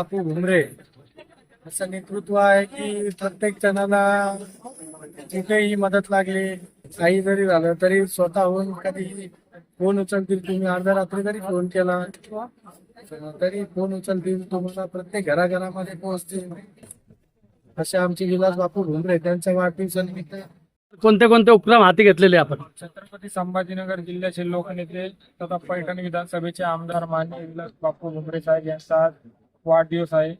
बापू घुमरे. असं नेतृत्व आहे की प्रत्येक जणाला कुठेही मदत लागली काही जरी झालं तरी स्वतःहून कधी फोन उचलतील तुम्ही. अर्ध्या रात्री जरी फोन केला तरी फोन उचलतील. तुम्हाला प्रत्येक घराघरामध्ये पोहोचतील. असे आमचे विलास बापू घुमरे त्यांच्या वाढदिवसानिमित्त कोणते कोणते उपक्रम हाती घेतलेले आपण? छत्रपती संभाजीनगर जिल्ह्याचे लोकनेते तथा पैठण विधानसभेचे आमदार मान्य विलास बापू घुमरे साहेब यांचा वाढदिवस आहे.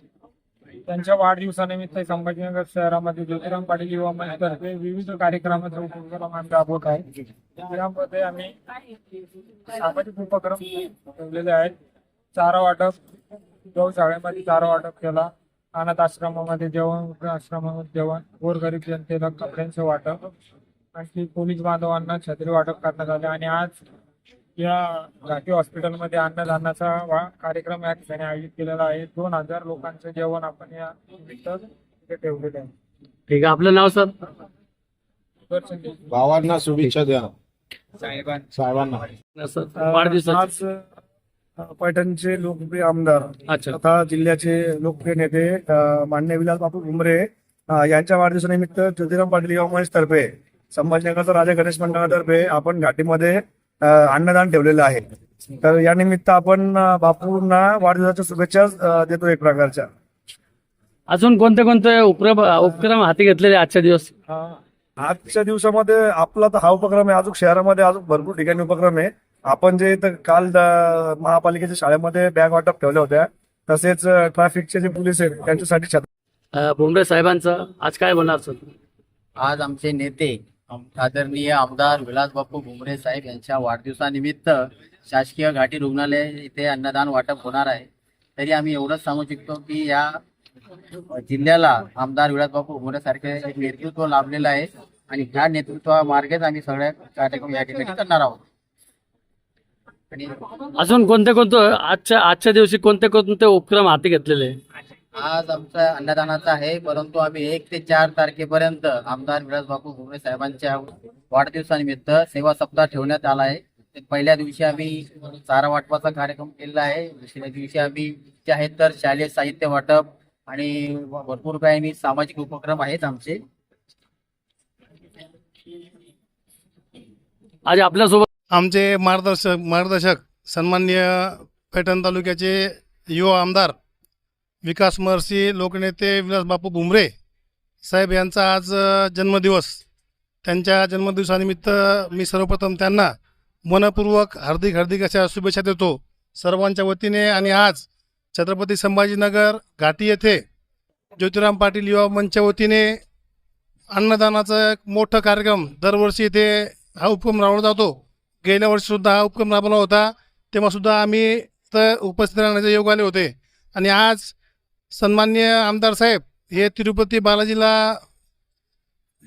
त्यांच्या वाढदिवसानिमित्त संभाजीनगर शहरामध्ये ज्योतिराम पाटील युवा मंचतर्फे विविध कार्यक्रमाचा उपक्रम आम्ही राबवत आहे. त्यामध्ये आम्ही सामाजिक उपक्रम ठेवलेले आहेत. चारा वाटप गौशाळेमध्ये चारा वाटप केला. अनाथ आश्रमामध्ये जेवण वृद्धाश्रमामध्ये जेवण गोरगरीब जनतेला कपड्यांचं वाटप. आणखी पोलीस बांधवांना छत्री वाटप करण्यात आले आणि आज या घाटी हॉस्पिटलमध्ये अन्नदानाचा वा- कार्यक्रम या ठिकाणी आयोजित केलेला आहे. दोन हजार लोकांचं जेवण आपण या निमित्त इथे ठेवलेलं आहे. ठीक आहे. आपलं नाव सर. भावांना शुभेच्छा द्या. साहेबांना. वाढदिवसाची. आज अ, पैठणचे लोकप्रिय आमदार अच्छा. तथा जिल्ह्याचे लोकप्रिय नेते अ, मान्य विलास बापू घुमरे अ, यांच्या वाढदिवसानिमित्त ज्योतिराम पाटील युवा मंचतर्फे संभाजीनगरचा राजा गणेश मंडळातर्फे आपण घाटीमध्ये अन्नदान ठेवलेलं आहे. तर या निमित्त आपण बापूंना वाढदिवसाच्या शुभेच्छा देतो एक प्रकारच्या. अजून कोणते कोणते उपक्रम उपक्रम हाती घेतलेले आजच्या दिवस? आजच्या दिवसामध्ये आपला तर हा उपक्रम आहे. अजून शहरामध्ये अजून भरपूर ठिकाणी उपक्रम आहे. आपण जे इथं काल महापालिकेच्या शाळेमध्ये बॅग वाटप ठेवल्या होत्या. तसेच ट्रॅफिकचे जे पोलीस आहेत त्यांच्यासाठी भुमरे साहेबांचं आज काय बोलणार सर? आज आमचे नेते आदरणीय आमदार विलास बापू भुमरे साहेब यांच्या वाढदिवसानिमित्त शासकीय घाटी रुग्णालय इथे अन्नदान वाटप होणार आहे. तरी आम्ही एवढंच सांगू शकतो की या जिल्ह्याला आमदार विलास बापू भुमरे सारखे एक नेतृत्व लाभलेलं आहे आणि ह्या नेतृत्वामार्गेच आम्ही सगळ्या कार्यक्रम या ठिकाणी करणार आहोत. आणि अजून कोणते कोणते आजच्या आजच्या दिवशी कोणते कोणते उपक्रम हाती घेतलेले? आज आमचा अन्नदानाचा आहे परंतु आम्ही एक ते चार तारखेपर्यंत आमदार विलास बापू भुमरे साहेबांच्या वाढदिवसानिमित्त सेवा सप्ताह ठेवण्यात आला आहे. पहिल्या दिवशी आम्ही चारा वाटपाचा कार्यक्रम केलेला आहे. दुसऱ्या दिवशी आम्ही जे आहेत तर शालेय साहित्य वाटप आणि भरपूर काही सामाजिक उपक्रम आहेत आमचे. आज आपल्यासोबत आमचे मार्गदर्शक मार्गदर्शक सन्माननीय पैठण तालुक्याचे युवा आमदार विकास महर्षी लोकनेते विलासबापू बापू साहेब यांचा आज जन्मदिवस. त्यांच्या जन्मदिवसानिमित्त मी सर्वप्रथम त्यांना मनपूर्वक हार्दिक हार्दिक अशा शुभेच्छा देतो. सर्वांच्या वतीने आणि आज छत्रपती संभाजीनगर घाटी येथे ज्योतिराम पाटील युवा मंचच्या वतीने अन्नदानाचा एक मोठा कार्यक्रम दरवर्षी इथे हा उपक्रम राबवला जातो. गेल्या वर्षीसुद्धा हा उपक्रम राबवला होता. तेव्हा सुद्धा आम्ही तर उपस्थित राहण्याचे योग आले होते. आणि आज सन्मान्य आमदार साहेब हे तिरुपती बालाजीला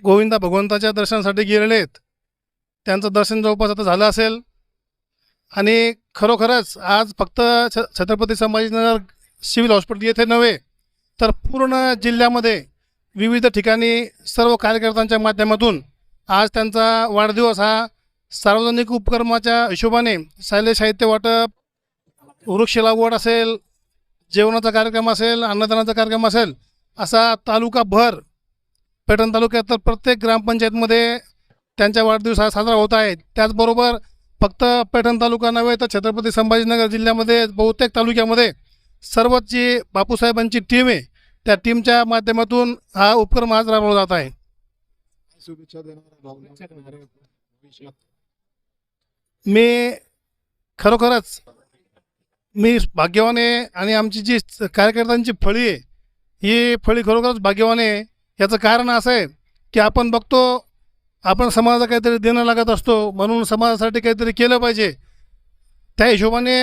गोविंदा भगवंताच्या दर्शनासाठी गेलेले आहेत. त्यांचं दर्शन जवळपास आता झालं असेल. आणि खरोखरच आज फक्त छ छत्रपती संभाजीनगर सिव्हिल हॉस्पिटल येथे नव्हे तर पूर्ण जिल्ह्यामध्ये विविध ठिकाणी सर्व कार्यकर्त्यांच्या माध्यमातून आज त्यांचा वाढदिवस हा सार्वजनिक उपक्रमाच्या हिशोबाने शालेय साहित्य वाटप वृक्ष लागवड असेल जेवणाचा कार्यक्रम असेल अन्नदानाचा कार्यक्रम असेल असा तालुकाभर पैठण तालुक्यात तर प्रत्येक ग्रामपंचायतमध्ये त्यांचा वाढदिवस हा साजरा होत आहे त्याचबरोबर फक्त पैठण तालुका नव्हे तर छत्रपती संभाजीनगर जिल्ह्यामध्ये बहुतेक तालुक्यामध्ये सर्वच जी बापूसाहेबांची टीम आहे त्या टीमच्या माध्यमातून हा उपक्रम आज राबवला जात आहे. मी खरोखरच मी भाग्यवान आहे आणि आमची जी कार्यकर्त्यांची फळी आहे ही फळी खरोखरच भाग्यवान आहे. याचं कारण असं आहे की आपण बघतो आपण समाजाला काहीतरी देणं लागत असतो म्हणून समाजासाठी काहीतरी केलं पाहिजे. त्या हिशोबाने